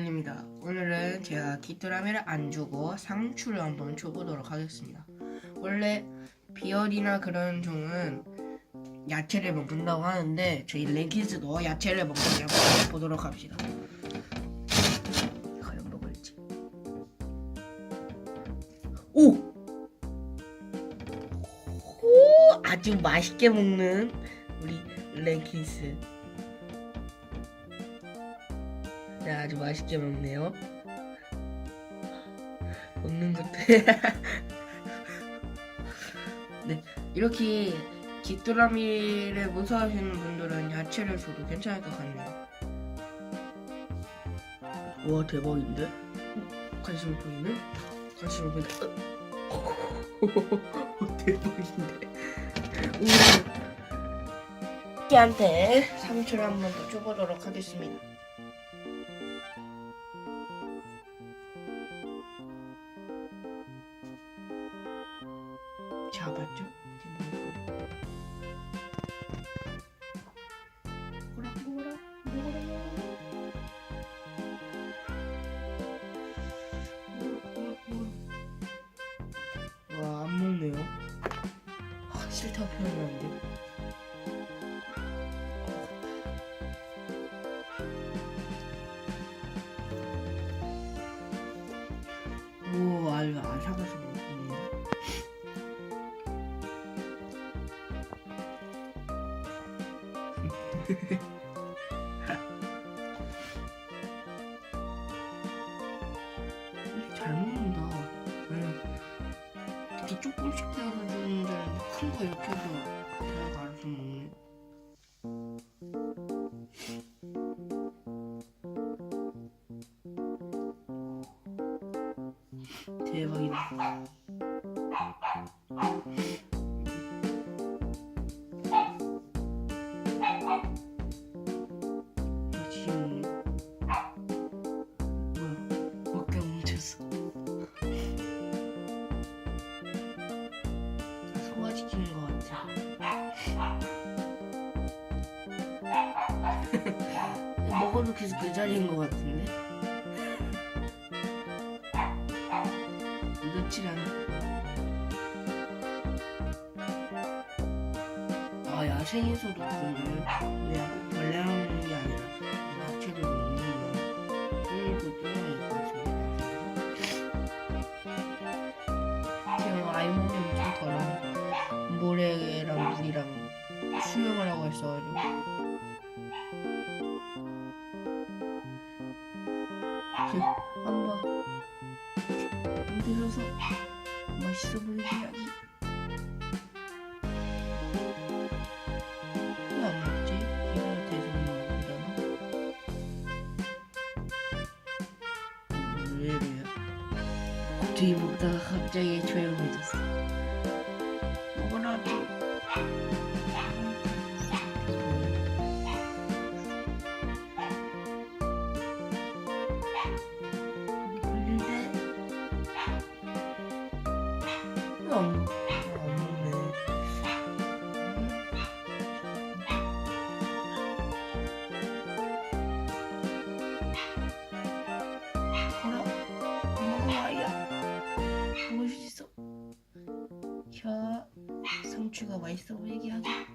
입니다. 오늘은 제가 귀뚜라미를 안 주고 상추를 한번 줘보도록 하겠습니다. 원래 비열이나 그런 종은 야채를 먹는다고 하는데 저희 랭키스도 야채를 먹는지 한번 보도록 합시다. 과연 먹을지. 오! 오! 아주 맛있게 먹는 우리 랭키스. 네, 아주 맛있게 먹네요. 먹는 것도. 네, 이렇게 귀뚜라미를 무서워하시는 분들은 야채를 줘도 괜찮을 것 같네요. 와, 대박인데? 어, 관심 보이네? 관심 보이네. 어, 대박인데? 오. 끼한테 상추를 한 번 더 줘보도록 하겠습니다. 잡았죠? 뭐라 와안 먹네요. 아, 싫다 표현하면 안 돼. 오, 아유, 아삭아삭 먹 잘 먹는다. 응. 이렇게 조금씩 떼어서 주는데 큰 거 이렇게 해서 내가 알아서 먹네. 대박이다. 먹어도 계속 그 자리인 것 같은데? 며칠 안. 아, 야생에서도 그러면 그냥 벌레 먹는 게 아니라 야채를 먹는 거야. 그리고 또 제가 아이몸이 엄청 더러워. 모래랑 물이랑 수영을 하고 있어가지고. 한번 만들어서 맛있어 보이게 하기. 왜안 먹지? 이거 대신 먹으려나? 왜 이래요? 갑자기 먹다가 갑자기 조용해졌어. 먹으라고. 먹? 안 먹네. 어라? 아야. 먹을 수 있어. 자, 상추가 맛있어 보이게 하자.